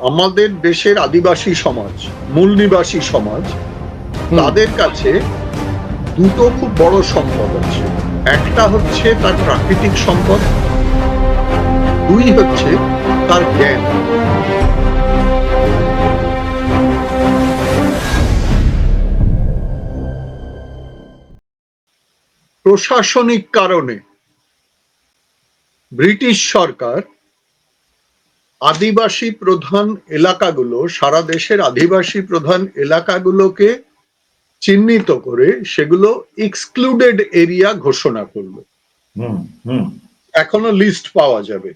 আমাদের দেশের আদিবাসী সমাজ মূল নিবাসী সমাজ তাদের কাছে দুটো খুব বড় সম্পদ আছে। একটা হচ্ছে তার প্রাকৃতিক সম্পদ দুই হচ্ছে তার জ্ঞান। প্রশাসনিক কারণে ব্রিটিশ সরকার আদিবাসী প্রধান এলাকাগুলো সারা দেশের আদিবাসী প্রধান এলাকাগুলোকে চিহ্নিত করে সেগুলো এক্সক্লুডেড এরিয়া ঘোষণা করল। হুম হুম। এখনও লিস্ট পাওয়া যাবে।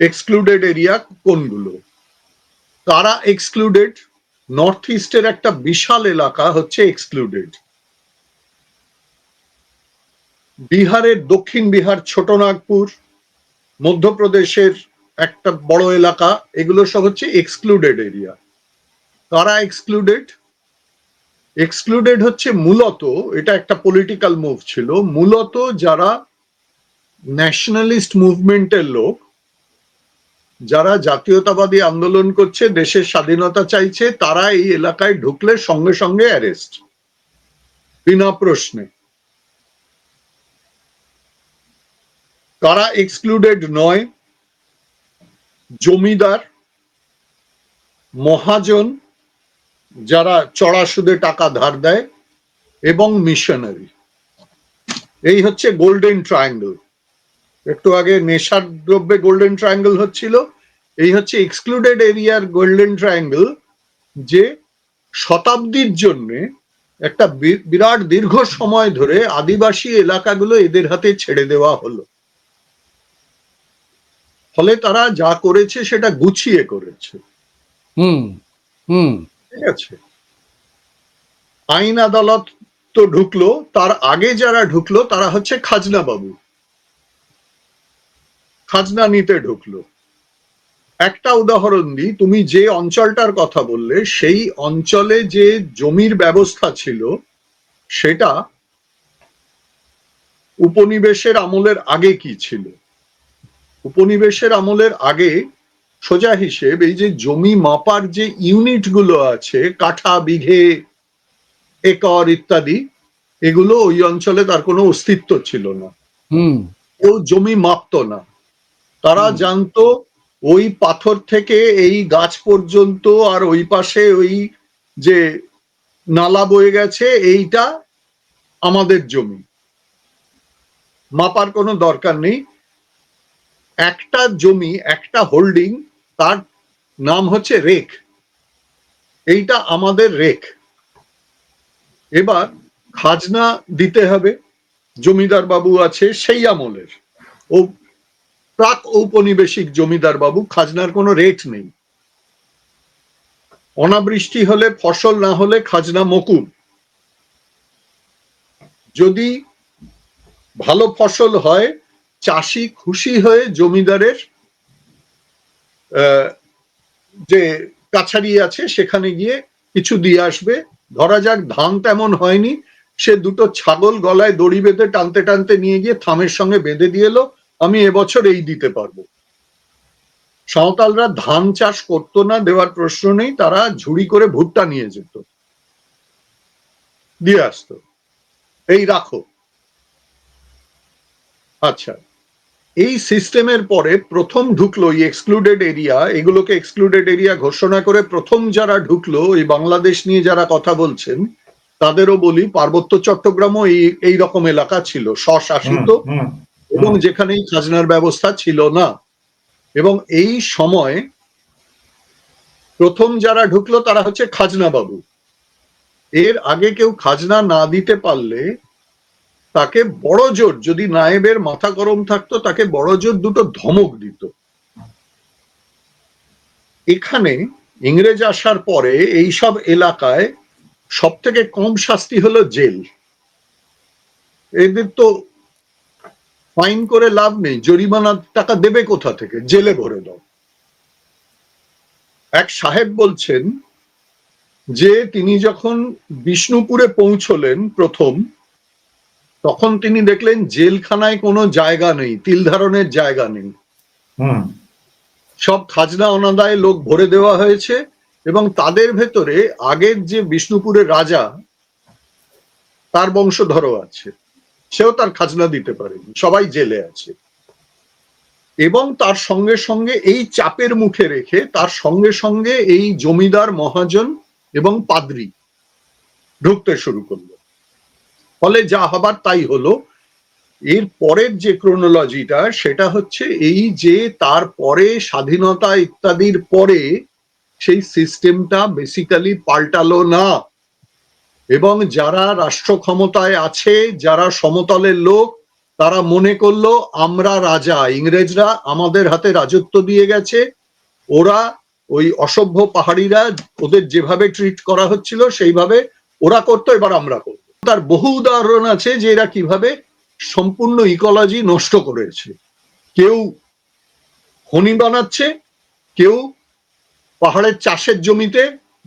এক্সক্লুডেড এরিয়া কোনগুলো? তারা এক্সক্লুডেড নর্থ ইস্টের একটা বিশাল এলাকা হচ্ছে এক্সক্লুডেড বিহারের দক্ষিণ বিহার ছোটনাগপুর মধ্যপ্রদেশের একটা বড় এলাকা, এগুলো সব হচ্ছে এক্সক্লুডেড এরিয়া কারা এক্সক্লুডেড এক্সক্লুডেড হচ্ছে মূলত, এটা একটা পলিটিক্যাল মুভ ছিল, মূলত যারা ন্যাশনালিস্ট মুভমেন্টের লোক, যারা জাতীয়তাবাদী আন্দোলন করছে, দেশের স্বাধীনতা চাইছে, তারা এই এলাকায় ঢুকলে সঙ্গে সঙ্গে অ্যারেস্ট বিনা প্রশ্নে। কারা এক্সক্লুডেড নয়? জমিদার, মহাজন যারা চড়া সুদে টাকা ধার দেয় এবং মিশনারি এই হচ্ছে গোল্ডেন ট্রায়াঙ্গেল একটু আগে নেশার দ্রব্যে গোল্ডেন ট্রায়াঙ্গেল হচ্ছিল। এই হচ্ছে এক্সক্লুডেড এরিয়ার গোল্ডেন ট্রায়াঙ্গেল যে শতাব্দীর জন্য একটা বিরাট দীর্ঘ সময় ধরে আদিবাসী এলাকাগুলো এদের হাতে ছেড়ে দেওয়া হলো। ফলে তারা যা করেছে সেটা গুছিয়ে করেছে। হুম হুম। ঠিক আছে? আইন আদালত তো ঢুকলো তার আগে যারা ঢুকলো তারা হচ্ছে খাজনা বাবু খাজনা নিতে ঢুকলো। একটা উদাহরণ দিই তুমি যে অঞ্চলটার কথা বললে সেই অঞ্চলে যে জমির ব্যবস্থা ছিল সেটা উপনিবেশের আমলের আগে কি ছিল? উপনিবেশের আমলের আগে সোজা হিসেব এই যে জমি মাপার যে ইউনিটগুলো আছে কাঠা বিঘে একর ইত্যাদি এগুলো ওই অঞ্চলে তার কোনো অস্তিত্ব ছিল না। হুম। কেউ জমি মাপতো না। তারা। জানতো ওই পাথর থেকে এই গাছ পর্যন্ত আর ওই পাশে ওই যে নালা বয়ে গেছে এইটা আমাদের জমি। মাপার কোনো দরকার নেই। একটা জমি, একটা হোল্ডিং তার নাম হচ্ছে রেক এইটা আমাদের রেক এবার খাজনা দিতে হবে। জমিদার বাবু আছে সেই আমলের। ও প্রাক ঔপনিবেশিক জমিদার বাবু, খাজনার কোনো রেট নেই। অনাবৃষ্টি হলে, ফসল না হলে খাজনা মকুব। যদি ভালো ফসল হয় চাষি খুশি হয়ে জমিদারের যে কাছারি আছে সেখানে গিয়ে কিছু দিয়ে আসবে। ধরা যাক ধান তেমন হয়নি, সে দুটো ছাগল গলায় দড়ি বেঁধে টানতে টানতে নিয়ে গিয়ে থামের সঙ্গে বেঁধে দিয়ে এলো, আমি এবছর এই দিতে পারব। সাঁওতালরা ধান চাষ করতো না দেওয়ার প্রশ্ন নেই, তারা ঝুড়ি করে ভুট্টা নিয়ে যেত। দিয়ে আসতো। এই রাখো। আচ্ছা। এই সিস্টেমের পরে প্রথম ঢুকলো এই এক্সক্লুডেড এরিয়া এগুলোকে এক্সক্লুডেড এরিয়া ঘোষণা করে প্রথম যারা ঢুকলো এই বাংলাদেশ নিয়ে যারা কথা বলছেন তাদেরও বলি পার্বত্য চট্টগ্রামও এই এই রকম এলাকা ছিল স্বশাসিত এবং যেখানেই খাজনার ব্যবস্থা ছিল না। এবং এই সময় প্রথম যারা ঢুকলো তারা হচ্ছে খাজনা বাবু এর আগে কেউ খাজনা না দিতে পারলে তাকে বড় জোর, যদি নায়েবের মাথা গরম থাকতো, তাকে বড় জোর দুটো ধমক দিত। এখানে ইংরেজ আসার পরে এই সব এলাকায় সব থেকে কম শাস্তি হলো জেল। এদের তো ফাইন করে লাভ নেই, জরিমানা টাকা দেবে কোথা থেকে? জেলে ভরে দাও। এক সাহেব বলছেন যে, তিনি যখন বিষ্ণুপুরে পৌঁছলেন প্রথম তখন তিনি দেখলেন জেলখানায় কোনো জায়গা নেই তিল ধারণের জায়গা নেই। সব খাজনা অনাদায় লোক ভরে দেওয়া হয়েছে এবং তাদের ভেতরে আগের যে বিষ্ণুপুরের রাজা তার বংশধরও আছে। সেও তার খাজনা দিতে পারেনি সবাই জেলে আছে। এবং তার সঙ্গে সঙ্গে এই চাপের মুখে রেখে তার সঙ্গে সঙ্গে এই জমিদার মহাজন এবং পাদ্রি ঢুকতে শুরু করল। ফলে যা হবার তাই হলো। এর পরের যে ক্রোনোলজিটা সেটা হচ্ছে এই যে তারপরে স্বাধীনতা ইত্যাদির পরে সেই সিস্টেমটা বেসিক্যালি পাল্টালো না। এবং যারা রাষ্ট্র ক্ষমতায় আছে, যারা সমতলের লোক, তারা মনে করল, আমরা রাজা। ইংরেজরা আমাদের হাতে রাজত্ব দিয়ে গেছে। ওরা ওই অসভ্য পাহাড়িরা, ওদের যেভাবে ট্রিট করা হচ্ছিল, সেইভাবে ওরা করতো, এবার আমরা করব। তার বহু উদাহরণ আছে যে এরা কীভাবে সম্পূর্ণ ইকোলজি নষ্ট করেছে। কেউ খনি বানাচ্ছে কেউ পাহাড়ের চাষের জমিতে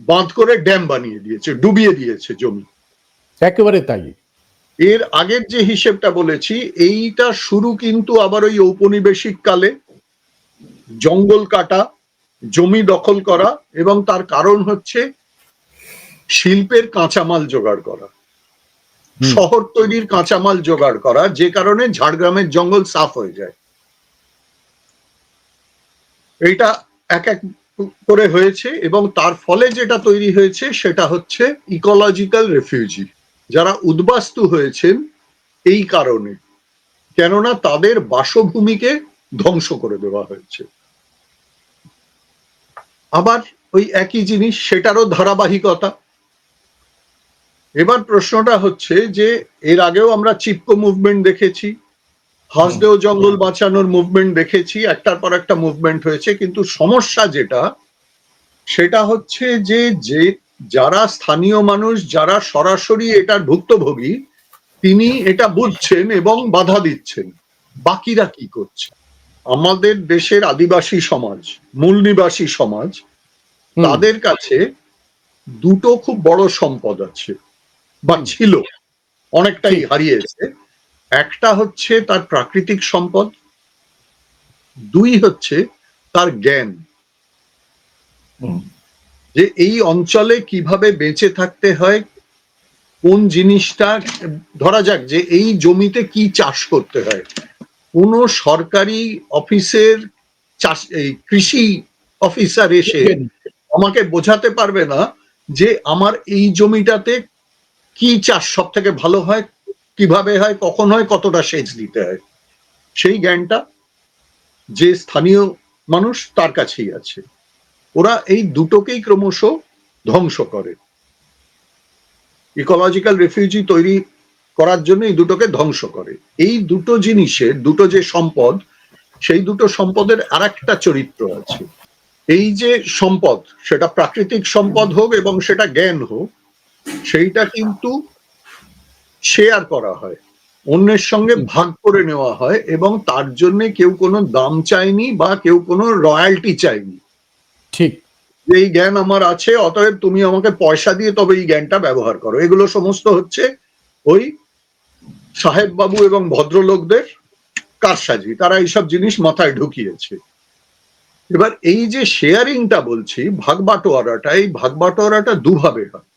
বাঁধ করে ড্যাম বানিয়ে দিয়েছে ডুবিয়ে দিয়েছে জমি। একেবারে তাই। এর আগের যে হিসেবটা বলেছি এইটা শুরু কিন্তু আবার ওই ঔপনিবেশিক কালে। জঙ্গল কাটা জমি দখল করা এবং তার কারণ হচ্ছে শিল্পের কাঁচামাল জোগাড় করা। শহর তৈরির কাঁচামাল জোগাড় করা, যে কারণে ঝাড়গ্রামের জঙ্গল সাফ হয়ে যায়। এটা এক এক করে হয়েছে এবং তার ফলে যেটা তৈরি হয়েছে সেটা হচ্ছে ইকোলজিক্যাল রেফিউজি যারা উদ্বাস্তু হয়েছেন এই কারণে। কেননা তাদের বাসভূমিকে ধ্বংস করে দেওয়া হয়েছে। আবার ওই একই জিনিস, সেটারও ধারাবাহিকতা। এবার প্রশ্নটা হচ্ছে যে এর আগেও আমরা চিপকো মুভমেন্ট দেখেছি হাসদেও জঙ্গল বাঁচানোর মুভমেন্ট দেখেছি একটার পর একটা মুভমেন্ট হয়েছে কিন্তু সমস্যা যেটা সেটা হচ্ছে যে যে যারা স্থানীয় মানুষ যারা সরাসরি এটার ভুক্তভোগী তিনি এটা বুঝছেন এবং বাধা দিচ্ছেন। বাকিরা কি করছে? আমাদের দেশের আদিবাসী সমাজ মূল নিবাসী সমাজ তাদের কাছে দুটো খুব বড় সম্পদ আছে। বা ছিল অনেকটাই হারিয়েছে। একটা হচ্ছে তার প্রাকৃতিক সম্পদ দুই হচ্ছে তার জ্ঞান। যে এই অঞ্চলে কীভাবে বেঁচে থাকতে হয় কোন জিনিসটা ধরা যাক যে এই জমিতে কি চাষ করতে হয়। কোন সরকারি অফিসের চাষ এই কৃষি অফিসার এসে আমাকে বোঝাতে পারবে না যে আমার এই জমিটাতে কি চাষ সব থেকে ভালো হয়? কীভাবে হয়? কখন হয়? কতটা সেচ দিতে হয়? সেই জ্ঞানটা যে স্থানীয় মানুষ তার কাছেই আছে। ওরা এই দুটোকেই ক্রমশ ধ্বংস করে। ইকোলজিক্যাল রেফিউজি তৈরি করার জন্য এই দুটোকে ধ্বংস করে। এই দুটো জিনিসের, দুটো যে সম্পদ, সেই দুটো সম্পদের আর একটা চরিত্র আছে। এই যে সম্পদ, সেটা প্রাকৃতিক সম্পদ হোক এবং সেটা জ্ঞান হোক সেইটা কিন্তু শেয়ার করা হয়। অন্যের সঙ্গে ভাগ করে নেওয়া হয় এবং তার জন্য কেউ কোনো দাম চায়নি বা কেউ কোনো রয়্যালটি চায়নি। ঠিক। যে এই জ্ঞান আমার আছে অতএব তুমি আমাকে পয়সা দিয়ে তবে এই জ্ঞানটা ব্যবহার করো। এগুলো সমস্ত হচ্ছে ওই সাহেব বাবু এবং ভদ্রলোকদের কারসাজি। তারা এইসব জিনিস মাথায় ঢুকিয়েছে। এবার এই যে শেয়ারিংটা বলছি ভাগ বাটোয়ারাটা এই ভাগ বাটোয়ারাটা দুভাবে হয়।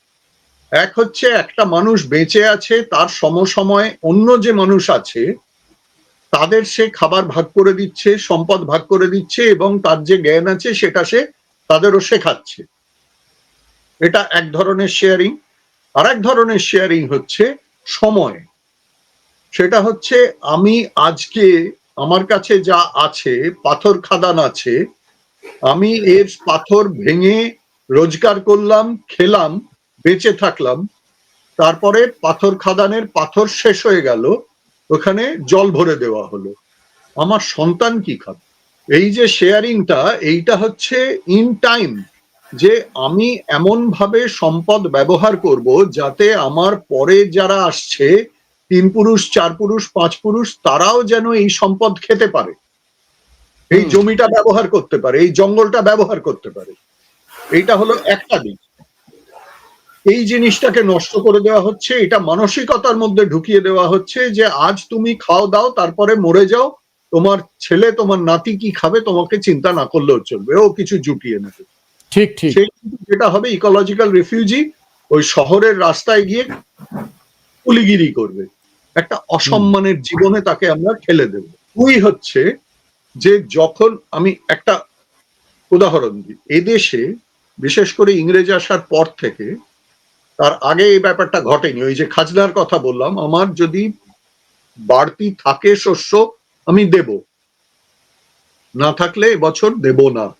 এক হচ্ছে একটা মানুষ বেঁচে আছে, তার সমসময় অন্য যে মানুষ আছে, তাদের সে খাবার ভাগ করে দিচ্ছে, সম্পদ ভাগ করে দিচ্ছে এবং তার যে জ্ঞান আছে সেটা সে তাদেরও শেখাচ্ছে। এটা এক ধরনের শেয়ারিং আর এক ধরনের শেয়ারিং হচ্ছে সময়। সেটা হচ্ছে আমি আজকে আমার কাছে যা আছে, পাথর খাদান আছে, আমি এর পাথর ভেঙে রোজগার করলাম, খেলাম বেঁচে থাকলাম। তারপরে পাথর খাদানের পাথর শেষ হয়ে গেল। ওখানে জল ভরে দেওয়া হলো। আমার সন্তান কি খাবে? এই যে শেয়ারিংটা এইটা হচ্ছে ইন টাইম যে আমি এমন ভাবে সম্পদ ব্যবহার করব যাতে আমার পরে যারা আসছে তিন পুরুষ চার পুরুষ পাঁচ পুরুষ তারাও যেন এই সম্পদ খেতে পারে। এই জমিটা ব্যবহার করতে পারে এই জঙ্গলটা ব্যবহার করতে পারে। এইটা হলো একটা দিক। এই জিনিসটাকে নষ্ট করে দেওয়া হচ্ছে এটা মানসিকতার মধ্যে ঢুকিয়ে দেওয়া হচ্ছে যে আজ তুমি খাও দাও তারপরে মরে যাও তোমার ছেলে তোমার নাতি কি খাবে তোমাকে চিন্তা না করলেও চলবে ও কিছু জুটিয়ে নেবে। ঠিক ঠিক। সেই যেটা হবে ইকোলজিক্যাল রিফিউজি ওই শহরের রাস্তায় গিয়ে কুলিগিরি করবে। একটা অসম্মানের জীবনে তাকে আমরা ঠেলে দেব। দুই হচ্ছে যে যখন আমি একটা উদাহরণ দিই এদেশে বিশেষ করে ইংরেজ আসার পর থেকে তার আগে এই ব্যাপারটা ঘটেনি। ওই যে খাজনার কথা বললাম আমার যদি বাড়তি থাকে শস্য আমি দেব। না থাকলে এবছর দেব না।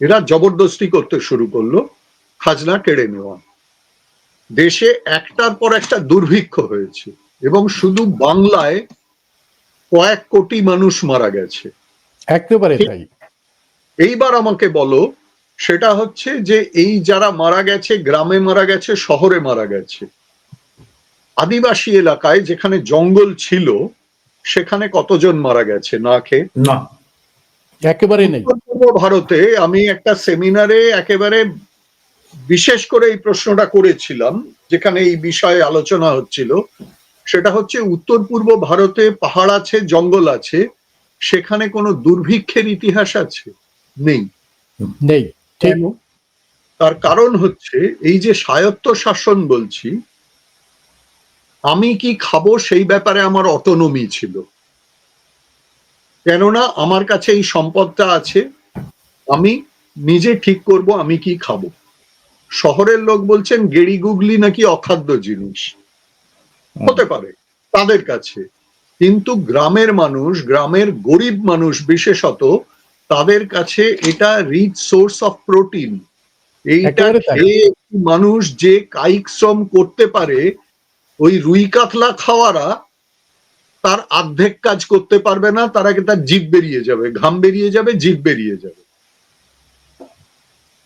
এরা জবরদস্তি করতে শুরু করল খাজনা কেড়ে নেওয়া। দেশে একটার পর একটা দুর্ভিক্ষ হয়েছে এবং শুধু বাংলায় কয়েক কোটি মানুষ মারা গেছে। একেবারে তাই। এইবার আমাকে বলো সেটা হচ্ছে যে এই যারা মারা গেছে গ্রামে মারা গেছে শহরে মারা গেছে আদিবাসী এলাকায় যেখানে জঙ্গল ছিল সেখানে কতজন মারা গেছে না খেয়ে? না। একেবারে নেই। ভারতে আমি একটা সেমিনারে একেবারে বিশেষ করে এই প্রশ্নটা করেছিলাম যেখানে এই বিষয়ে আলোচনা হচ্ছিল। সেটা হচ্ছে উত্তর পূর্ব ভারতে পাহাড় আছে জঙ্গল আছে সেখানে কোনো দুর্ভিক্ষের ইতিহাস আছে? নেই। নেই। কেন? তার কারণ হচ্ছে এই যে স্বায়ত্ত শাসন বলছি আমি কি খাব সেই ব্যাপারে আমার অটোনমি ছিল। কেননা আমার কাছে এই সম্পদটা আছে আমি নিজে ঠিক করব আমি কি খাব। শহরের লোক বলছেন গেড়ি গুগলি নাকি অখাদ্য জিনিস। হতে পারে তাদের কাছে। কিন্তু গ্রামের মানুষ গ্রামের গরিব মানুষ বিশেষত তাদের কাছে এটা রিচ সোর্স অফ প্রোটিন এইটা মানুষ যে কায়িক শ্রম করতে পারে ওই রুই কাতলা খাওয়ারা তার অর্ধেক কাজ করতে পারবে না তার আগে তার জিভ বেরিয়ে যাবে ঘাম বেরিয়ে যাবে জিভ বেরিয়ে যাবে।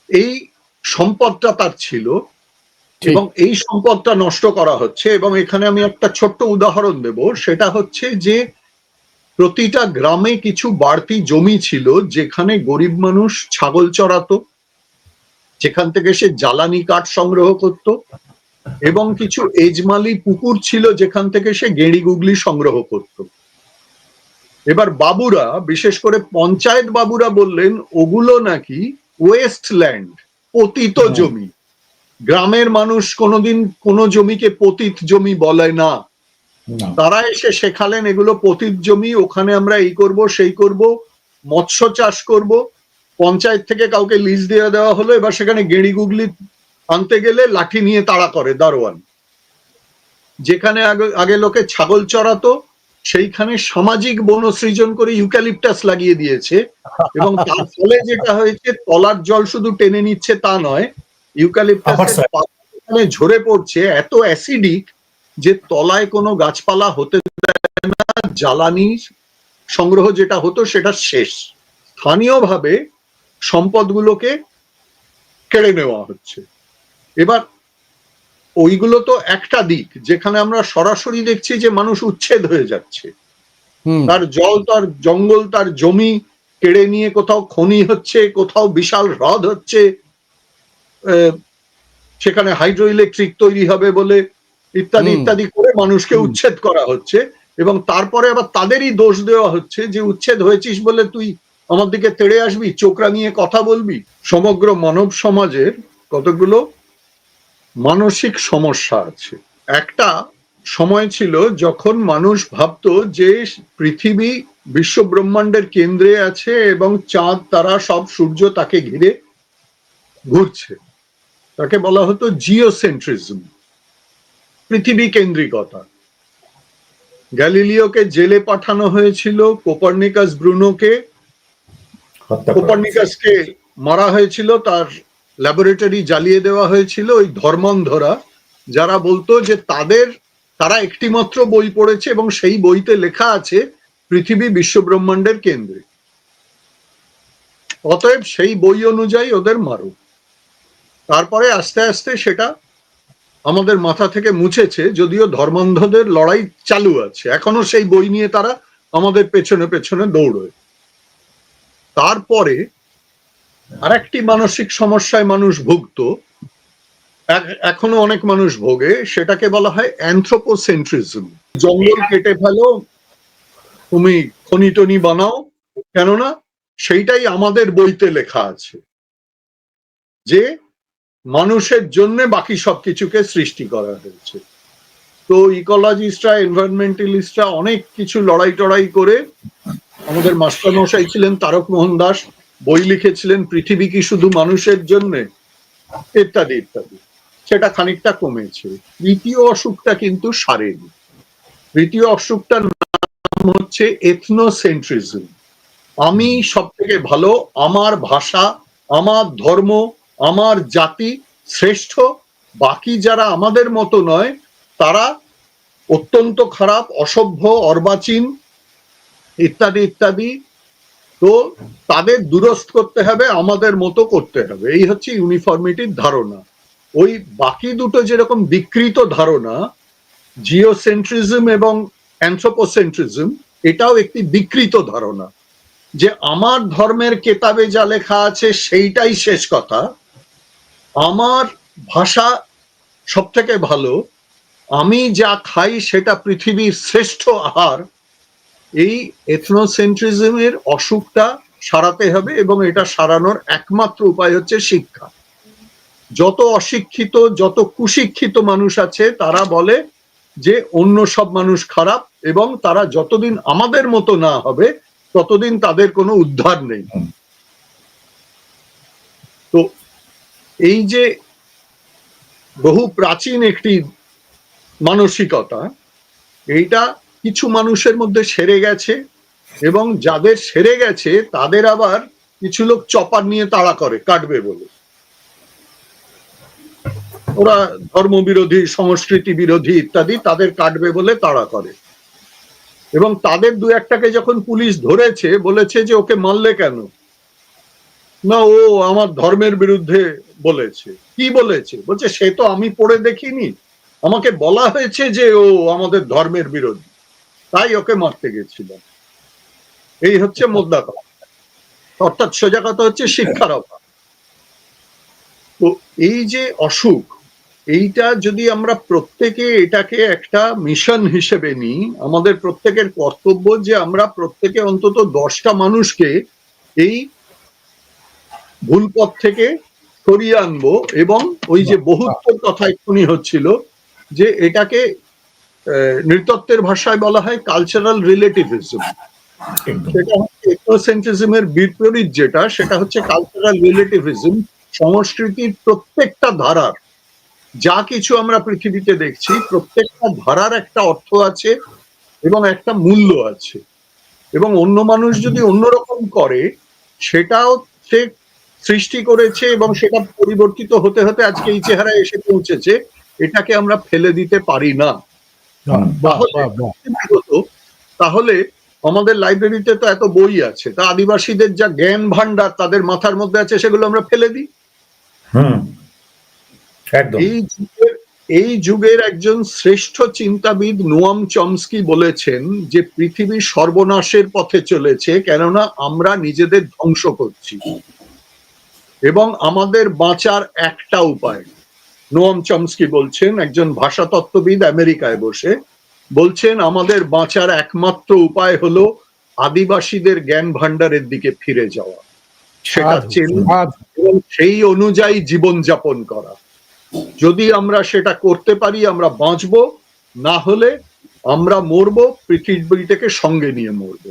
এই সম্পদটা তার ছিল এবং এই সম্পদটা নষ্ট করা হচ্ছে এবং এখানে আমি একটা ছোট্ট উদাহরণ দেব সেটা হচ্ছে যে প্রতিটা গ্রামে কিছু বাড়তি জমি ছিল যেখানে গরিব মানুষ ছাগল চড়াতো যেখান থেকে সে জ্বালানি কাঠ সংগ্রহ করত এবং কিছু এজমালি পুকুর ছিল যেখান থেকে সে গেঁড়ি গুগলি সংগ্রহ করত। এবার বাবুরা বিশেষ করে পঞ্চায়েত বাবুরা বললেন ওগুলো নাকি ওয়েস্টল্যান্ড পতিত জমি। গ্রামের মানুষ কোনোদিন কোনো জমিকে পতিত জমি বলে না না। তারা এসে শেখালেন এগুলো পতিত জমি ওখানে আমরা এই করব সেই করব মৎস্য চাষ করব। পঞ্চায়েত থেকে কাউকে লিজ দিয়ে দেওয়া হলো এবার সেখানে গেড়ি গুগলি আনতে গেলে লাঠি নিয়ে তাড়া করে দারোয়ান। যেখানে আগে আগে লোকে ছাগল চড়াতো সেইখানে সামাজিক বন সৃজন করে ইউক্যালিপটাস লাগিয়ে দিয়েছে এবং তার ফলে যেটা হয়েছে তলার জল শুধু টেনে নিচ্ছে তা নয় ইউক্যালিপটাসের আবার ঝরে পড়ছে এত অ্যাসিডিক যে তলায় কোনো গাছপালা হতে দেয় না জ্বালানি সংগ্রহ যেটা হতো সেটা শেষ। স্থানীয়ভাবে সম্পদগুলোকে কেড়ে নেওয়া হচ্ছে। এবার ওইগুলো তো একটা দিক যেখানে আমরা সরাসরি দেখছি যে মানুষ উচ্ছেদ হয়ে যাচ্ছে। তার জল তার জঙ্গল তার জমি কেড়ে নিয়ে কোথাও খনি হচ্ছে কোথাও বিশাল হ্রদ হচ্ছে আহ, সেখানে হাইড্রো ইলেকট্রিক তৈরি হবে বলে ইত্যাদি ইত্যাদি করে মানুষকে উচ্ছেদ করা হচ্ছে এবং তারপরে আবার তাদেরই দোষ দেওয়া হচ্ছে যে উচ্ছেদ হয়েছিস বলে তুই আমার দিকে তেড়ে আসবি চোখ নিয়ে কথা বলবি। সমগ্র মানব সমাজের কতগুলো মানসিক সমস্যা আছে। একটা সময় ছিল যখন মানুষ ভাবতো যে পৃথিবী বিশ্ব ব্রহ্মাণ্ডের কেন্দ্রে আছে এবং চাঁদ তারা সব সূর্য তাকে ঘিরে ঘুরছে। তাকে বলা হতো জিওসেন্ট্রিজম। পৃথিবী কেন্দ্রিকতা। গ্যালিলিওকে জেলে পাঠানো হয়েছিল কোপার্নিকাস ব্রুনোকে। কোপার্নিকাসকে মারা হয়েছিল তার ল্যাবরেটরি জ্বালিয়ে দেওয়া হয়েছিল ওই ধর্মন্ধরা যারা বলতো যে তাদের তারা একটিমাত্র বই পড়েছে এবং সেই বইতে লেখা আছে পৃথিবী বিশ্ব ব্রহ্মাণ্ডের কেন্দ্রে। অতএব সেই বই অনুযায়ী ওদের মারো তারপরে আস্তে আস্তে সেটা আমাদের মাথা থেকে মুছেছে, যদিও ধর্মান্ধদের লড়াই চালু আছে। এখনও সেই বই নিয়ে তারা আমাদের পেছনে পেছনে দৌড়য়। তারপরে আরেকটি মানসিক সমস্যায় মানুষ ভুগতো। এখনও অনেক মানুষ ভোগে, সেটাকে বলা হয় অ্যানথ্রোপোসেন্ট্রিজম। জঙ্গল কেটে ফেলো, তুমি খনি টনি বানাও, কেননা সেইটাই আমাদের বইতে লেখা আছে। যে মানুষের জন্য বাকি সবকিছুকে সৃষ্টি করা হয়েছে। তো ইকোলজিস্টরা, এনভায়রনমেন্টালিস্টরা অনেক কিছু লড়াই টড়াই করে আমাদের মাস্টারমশাই ছিলেন তারক মোহন দাস, বই লিখেছিলেন পৃথিবী কি শুধু মানুষের জন্য? ইত্যাদি ইত্যাদি। সেটা খানিকটা কমেছে। তৃতীয় অসুখটা কিন্তু সারেনি তৃতীয় অসুখটার নাম হচ্ছে এথনোসেন্ট্রিজম আমি সব থেকে ভালো, আমার ভাষা, আমার ধর্ম আমার জাতি শ্রেষ্ঠ, বাকি যারা আমাদের মতো নয়, তারা অত্যন্ত খারাপ, অসভ্য, অর্বাচীন ইত্যাদি ইত্যাদি। তো তাদের দুরস্ত করতে হবে, আমাদের মতো করতে হবে। এই হচ্ছে ইউনিফর্মিটির ধারণা। ওই বাকি দুটো যেরকম বিকৃত ধারণা, জিওসেন্ট্রিজম এবং অ্যান্থ্রোপোসেন্ট্রিজম, এটাও একটি বিকৃত ধারণা যে আমার ধর্মের কেতাবে যা লেখা আছে সেইটাই শেষ কথা। আমার ভাষা সব থেকে ভালো, আমি যা খাই সেটা পৃথিবীর শ্রেষ্ঠ আহার। এই এথনোসেন্ট্রিজমের অসুখটা সারাতে হবে এবং এটা সারানোর একমাত্র উপায় হচ্ছে শিক্ষা। যত অশিক্ষিত, যত কুশিক্ষিত মানুষ আছে, তারা বলে যে অন্য সব মানুষ খারাপ এবং তারা যতদিন আমাদের মতো না হবে, ততদিন তাদের কোনো উদ্ধার নেই। তো এই যে বহু প্রাচীন একটি মানসিকতা, এইটা কিছু মানুষের মধ্যে সেরে গেছে এবং যাদের সেরে গেছে তাদের আবার কিছু লোক চপার নিয়ে তাড়া করে, কাটবে বলে। ওরা ধর্ম বিরোধী সংস্কৃতি বিরোধী ইত্যাদি তাদের কাটবে বলে তাড়া করে। এবং তাদের দু একটাকে যখন পুলিশ ধরেছে, বলেছে যে ওকে মারলে কেন? না, ও আমার ধর্মের বিরুদ্ধে বলেছে। কি বলেছে? বলছে, সে তো আমি পড়ে দেখিনি। আমাকে বলা হয়েছে যে ও আমাদের ধর্মের বিরোধী। তাই ওকে মারতে গেছিলাম। এই হচ্ছে মোদ্দা কথা। অর্থাৎ সোজা কথা হচ্ছে শিক্ষার অভাব। তো এই যে অসুখ, এইটা যদি আমরা প্রত্যেকে এটাকে একটা মিশন হিসেবে নিই, আমাদের প্রত্যেকের কর্তব্য যে আমরা প্রত্যেকে অন্তত দশটা মানুষকে এই ভুল পথ থেকে সরিয়ে আনব এবং ওই যে বহুত্বর কথা এক্ষুনি হচ্ছিল যে এটাকে আহ, নৃতত্ত্বের ভাষায় বলা হয় কালচারাল রিলেটিভিজম সেটা হচ্ছে এথনোসেন্ট্রিজমের বিপরীত যেটা সেটা হচ্ছে কালচারাল রিলেটিভিজম সংস্কৃতির প্রত্যেকটা ধারার যা কিছু আমরা পৃথিবীতে দেখছি প্রত্যেকটা ধারার একটা অর্থ আছে এবং একটা মূল্য আছে। এবং অন্য মানুষ যদি অন্যরকম করে সেটাও সে সৃষ্টি করেছে এবং সেটা পরিবর্তিত হতে হতে আজকে এই চেহারায় এসে পৌঁছেছে এটাকে আমরা ফেলে দিতে পারি না। তাহলে- আমাদের লাইব্রেরিতে তো এত বই আছে তা আদিবাসীদের যা জ্ঞান ভান্ডার তাদের মাথার মধ্যে আছে সেগুলো আমরা ফেলে দিই? এই যুগের এই যুগের একজন শ্রেষ্ঠ চিন্তাবিদ নোয়াম চমস্কি বলেছেন যে পৃথিবী সর্বনাশের পথে চলেছে কেননা আমরা নিজেদের ধ্বংস করছি। এবং আমাদের বাঁচার একটা উপায়। নোয়াম চমস্কি বলছেন একজন ভাষাতত্ত্ববিদ আমেরিকায় বসে বলছেন আমাদের বাঁচার একমাত্র উপায় হলো আদিবাসীদের জ্ঞান ভান্ডারের দিকে ফিরে যাওয়া। সেটা এবং সেই অনুযায়ী জীবন যাপন করা। যদি আমরা সেটা করতে পারি আমরা বাঁচবো না হলে আমরা মরবো পৃথিবীটাকে সঙ্গে নিয়ে মরবো।